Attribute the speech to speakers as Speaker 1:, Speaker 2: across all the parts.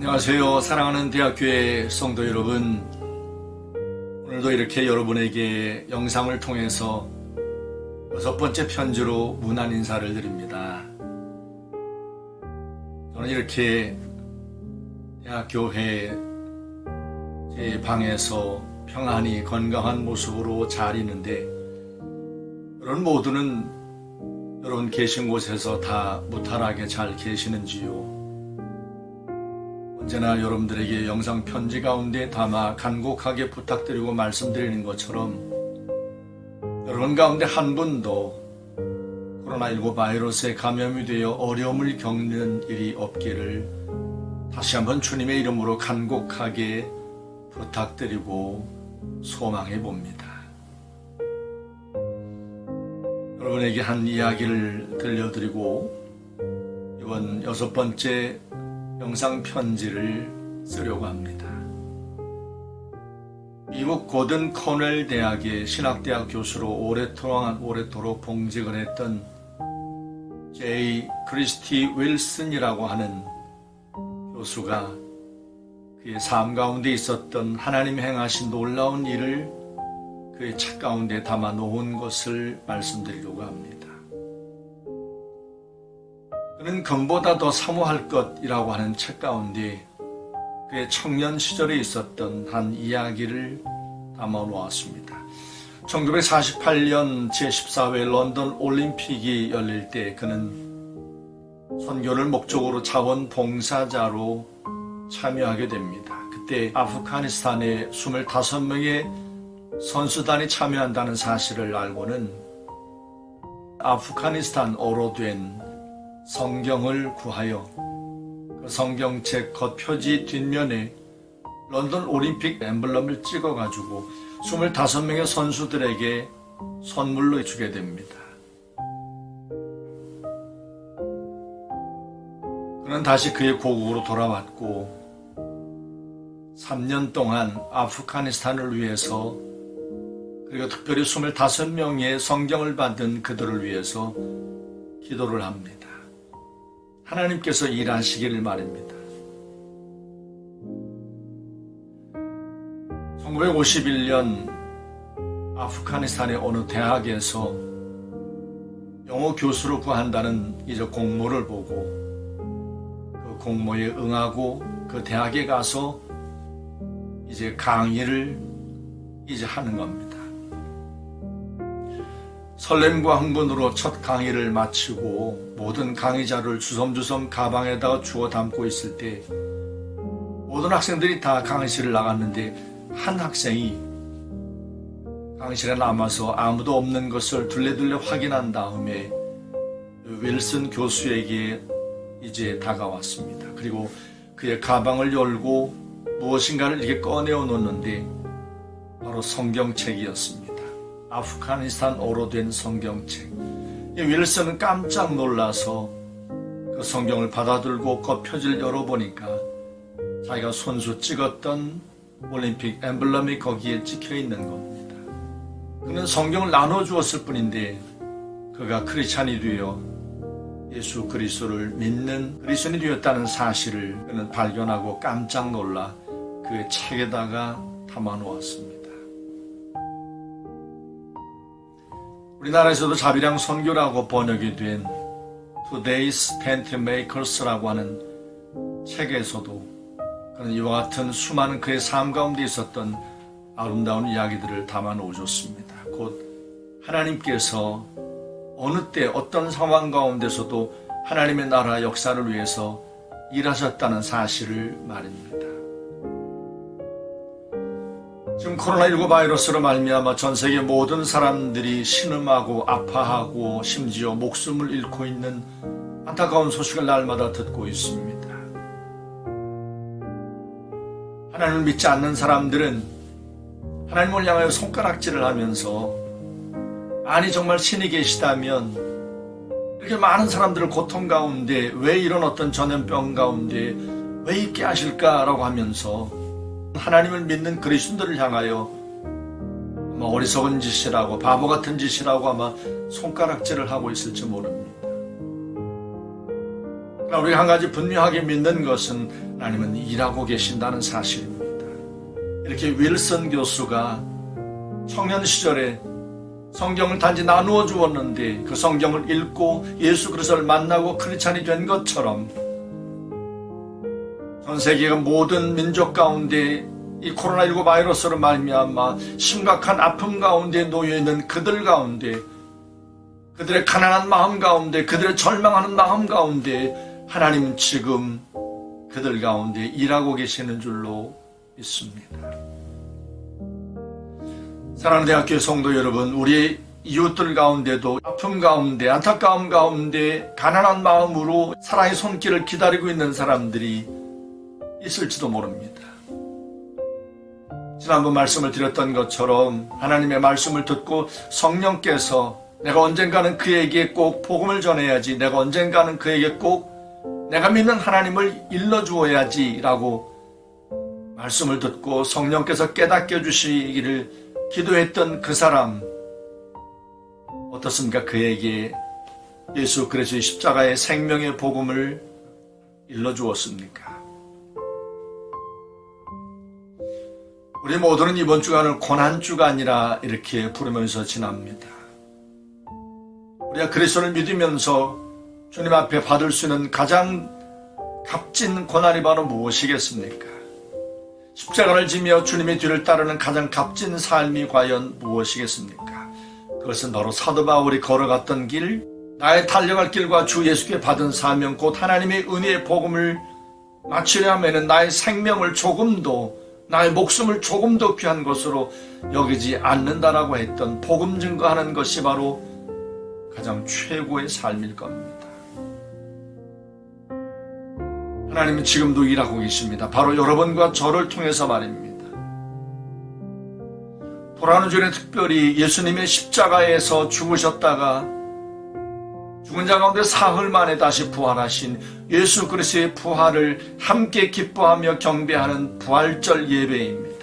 Speaker 1: 안녕하세요. 사랑하는 대학교의 성도 여러분. 오늘도 이렇게 여러분에게 영상을 통해서 여섯 번째 편지로 문안 인사를 드립니다. 저는 이렇게 대학교회 제 방에서 평안히 건강한 모습으로 잘 있는데 여러분 모두는 여러분 계신 곳에서 다 무탈하게 잘 계시는지요? 언제나 여러분들에게 영상 편지 가운데 담아 간곡하게 부탁드리고 말씀드리는 것처럼 여러분 가운데 한 분도 코로나19 바이러스에 감염이 되어 어려움을 겪는 일이 없기를 다시 한번 주님의 이름으로 간곡하게 부탁드리고 소망해 봅니다. 여러분에게 한 이야기를 들려드리고 이번 여섯 번째 영상 편지를 쓰려고 합니다. 미국 고든 코넬 대학의 신학대학 교수로 오랫동안 오랫도록 봉직을 했던 제이 크리스티 윌슨이라고 하는 교수가 그의 삶 가운데 있었던 하나님 행하신 놀라운 일을 그의 책 가운데 담아 놓은 것을 말씀드리려고 합니다. 그는 금보다 더 사모할 것이라고 하는 책 가운데 그의 청년 시절에 있었던 한 이야기를 담아 놓았습니다. 1948년 제14회 런던 올림픽이 열릴 때 그는 선교를 목적으로 자원 봉사자로 참여하게 됩니다. 그때 아프가니스탄에 25명의 선수단이 참여한다는 사실을 알고는 아프가니스탄어로 된 성경을 구하여 그 성경책 겉표지 뒷면에 런던 올림픽 엠블럼을 찍어가지고 25명의 선수들에게 선물로 주게 됩니다. 그는 다시 그의 고국으로 돌아왔고 3년 동안 아프가니스탄을 위해서 그리고 특별히 25명의 성경을 받은 그들을 위해서 기도를 합니다. 하나님께서 일하시기를 말입니다. 1951년 아프가니스탄의 어느 대학에서 영어 교수로 구한다는 이제 공모를 보고 그 공모에 응하고 그 대학에 가서 이제 강의를 이제 하는 겁니다. 설렘과 흥분으로 첫 강의를 마치고 모든 강의자를 주섬주섬 가방에다가 주워 담고 있을 때 모든 학생들이 다 강의실을 나갔는데 한 학생이 강의실에 남아서 아무도 없는 것을 둘레둘레 확인한 다음에 윌슨 교수에게 이제 다가왔습니다. 그리고 그의 가방을 열고 무엇인가를 이렇게 꺼내어 놓는데 바로 성경책이었습니다. 아프가니스탄어로 된 성경책. 이 윌슨은 깜짝 놀라서 그 성경을 받아들고 겉표지를 열어보니까 자기가 손수 찍었던 올림픽 엠블럼이 거기에 찍혀 있는 겁니다. 그는 성경을 나눠 주었을 뿐인데 그가 크리스찬이 되어 예수 그리스도를 믿는 그리스도인이 되었다는 사실을 그는 발견하고 깜짝 놀라 그의 책에다가 담아 놓았습니다. 우리나라에서도 자비량 선교라고 번역이 된 Today's Tent Makers라고 하는 책에서도 그는 이와 같은 수많은 그의 삶 가운데 있었던 아름다운 이야기들을 담아 놓으셨습니다. 곧 하나님께서 어느 때 어떤 상황 가운데서도 하나님의 나라 역사를 위해서 일하셨다는 사실을 말입니다. 지금 코로나19 바이러스로 말미암아 전 세계 모든 사람들이 신음하고 아파하고 심지어 목숨을 잃고 있는 안타까운 소식을 날마다 듣고 있습니다. 하나님을 믿지 않는 사람들은 하나님을 향하여 손가락질을 하면서 아니 정말 신이 계시다면 이렇게 많은 사람들을 고통 가운데 왜 이런 어떤 전염병 가운데 왜 있게 하실까라고 하면서 하나님을 믿는 그리스도들을 향하여 아마 어리석은 짓이라고 바보 같은 짓이라고 아마 손가락질을 하고 있을지 모릅니다. 그러나 우리가 한 가지 분명하게 믿는 것은 하나님은 일하고 계신다는 사실입니다. 이렇게 윌슨 교수가 청년 시절에 성경을 단지 나누어 주었는데 그 성경을 읽고 예수 그리스도를 만나고 크리스찬이 된 것처럼 전 세계가 모든 민족 가운데 이 코로나19 바이러스로 말미암아 심각한 아픔 가운데 놓여 있는 그들 가운데 그들의 가난한 마음 가운데 그들의 절망하는 마음 가운데 하나님 지금 그들 가운데 일하고 계시는 줄로 믿습니다. 사랑하는 대학교 성도 여러분, 우리 이웃들 가운데도 아픔 가운데, 안타까움 가운데, 가난한 마음으로 사랑의 손길을 기다리고 있는 사람들이 있을지도 모릅니다. 지난번 말씀을 드렸던 것처럼 하나님의 말씀을 듣고 성령께서 내가 언젠가는 그에게 꼭 복음을 전해야지, 내가 언젠가는 그에게 꼭 내가 믿는 하나님을 일러주어야지 라고 말씀을 듣고 성령께서 깨닫게 해주시기를 기도했던 그 사람 어떻습니까? 그에게 예수 그리스도의 십자가의 생명의 복음을 일러 주었습니까? 우리 모두는 이번 주간을 고난주간이라 이렇게 부르면서 지납니다. 우리가 그리스도를 믿으면서 주님 앞에 받을 수 있는 가장 값진 고난이 바로 무엇이겠습니까? 십자가를 지며 주님의 뒤를 따르는 가장 값진 삶이 과연 무엇이겠습니까? 그것은 바로 사도 바울이 걸어갔던 길, 나의 달려갈 길과 주 예수께 받은 사명, 곧 하나님의 은혜의 복음을 마치려 하면 나의 생명을 조금도, 나의 목숨을 조금도 귀한 것으로 여기지 않는다라고 했던 복음 증거하는 것이 바로 가장 최고의 삶일 겁니다. 하나님은 지금도 일하고 계십니다. 바로 여러분과 저를 통해서 말입니다. 돌아오는 주에 특별히 예수님의 십자가에서 죽으셨다가 죽은 자 가운데 사흘 만에 다시 부활하신 예수 그리스도의 부활을 함께 기뻐하며 경배하는 부활절 예배입니다.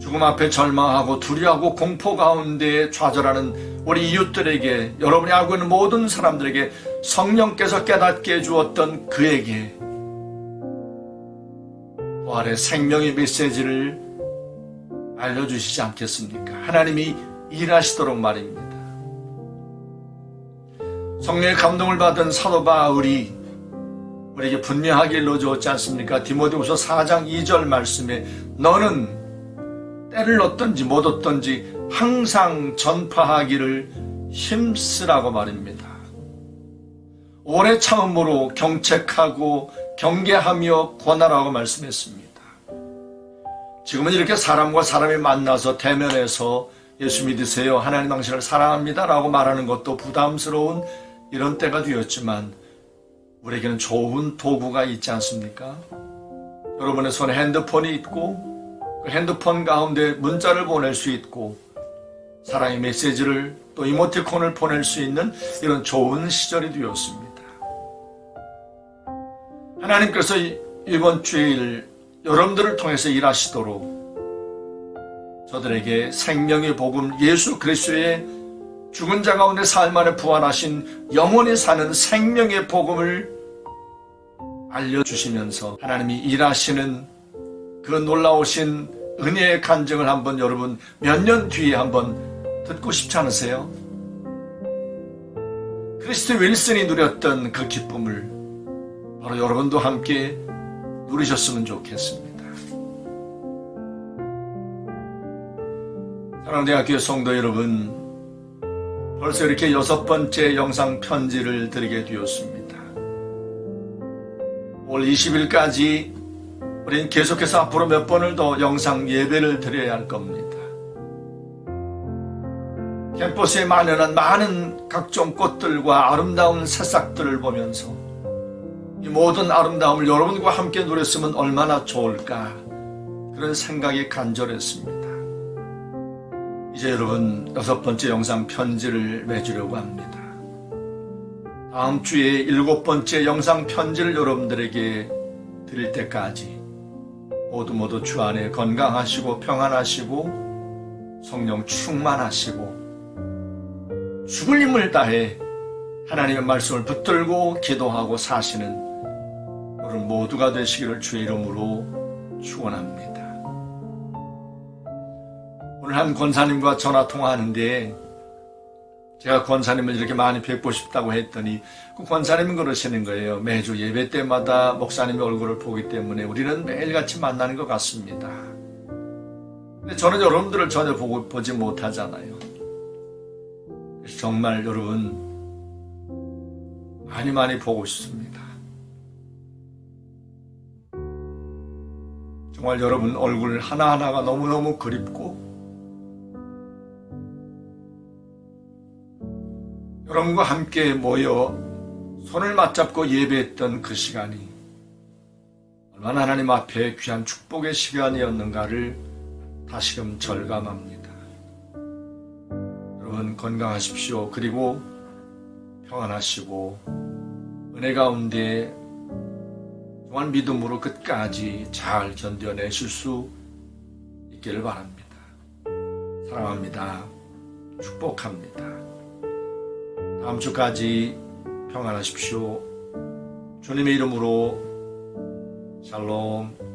Speaker 1: 죽음 앞에 절망하고 두려워하고 공포 가운데 좌절하는 우리 이웃들에게 여러분이 알고 있는 모든 사람들에게 성령께서 깨닫게 해주었던 그에게 부활의 생명의 메시지를 알려주시지 않겠습니까? 하나님이 일하시도록 말입니다. 성령의 감동을 받은 사도 바울이 우리에게 분명하게 일러주었지 않습니까? 디모데후서 4장 2절 말씀에 너는 때를 얻든지 못 얻든지 항상 전파하기를 힘쓰라고 말입니다. 오래 참음으로 경책하고 경계하며 권하라고 말씀했습니다. 지금은 이렇게 사람과 사람이 만나서 대면해서 예수 믿으세요. 하나님 당신을 사랑합니다. 라고 말하는 것도 부담스러운 이런 때가 되었지만 우리에게는 좋은 도구가 있지 않습니까? 여러분의 손에 핸드폰이 있고 그 핸드폰 가운데 문자를 보낼 수 있고 사랑의 메시지를 또 이모티콘을 보낼 수 있는 이런 좋은 시절이 되었습니다. 하나님께서 이번 주일 여러분들을 통해서 일하시도록 저들에게 생명의 복음 예수 그리스도의 죽은 자 가운데 삶 안에 부활하신 영원히 사는 생명의 복음을 알려주시면서 하나님이 일하시는 그 놀라우신 은혜의 간증을 한번 여러분 몇 년 뒤에 한번 듣고 싶지 않으세요? 크리스트 윌슨이 누렸던 그 기쁨을 바로 여러분도 함께 누리셨으면 좋겠습니다. 사랑하는 대학교 성도 여러분, 벌써 이렇게 여섯 번째 영상 편지를 드리게 되었습니다. 올 20일까지 우리는 계속해서 앞으로 몇 번을 더 영상 예배를 드려야 할 겁니다. 캠퍼스에 만연한 많은 각종 꽃들과 아름다운 새싹들을 보면서 이 모든 아름다움을 여러분과 함께 누렸으면 얼마나 좋을까 그런 생각이 간절했습니다. 이제 여러분 여섯 번째 영상 편지를 맺으려고 합니다. 다음 주에 일곱 번째 영상 편지를 여러분들에게 드릴 때까지 모두 모두 주 안에 건강하시고 평안하시고 성령 충만하시고 죽을 힘을 다해 하나님의 말씀을 붙들고 기도하고 사시는 우리 모두가 되시기를 주의 이름으로 축원합니다. 오늘 한 권사님과 전화 통화하는데 제가 권사님을 이렇게 많이 뵙고 싶다고 했더니 그 권사님은 그러시는 거예요. 매주 예배 때마다 목사님의 얼굴을 보기 때문에 우리는 매일같이 만나는 것 같습니다. 근데 저는 여러분들을 전혀 보고, 보지 못하잖아요. 그래서 정말 여러분 많이 많이 보고 싶습니다. 정말 여러분 얼굴 하나하나가 너무너무 그립고 여러분과 함께 모여 손을 맞잡고 예배했던 그 시간이 얼마나 하나님 앞에 귀한 축복의 시간이었는가를 다시금 절감합니다. 여러분 건강하십시오. 그리고 평안하시고 은혜 가운데 정말 믿음으로 끝까지 잘 견뎌내실 수 있기를 바랍니다. 사랑합니다. 축복합니다. 다음 주까지 평안하십시오. 주님의 이름으로 샬롬.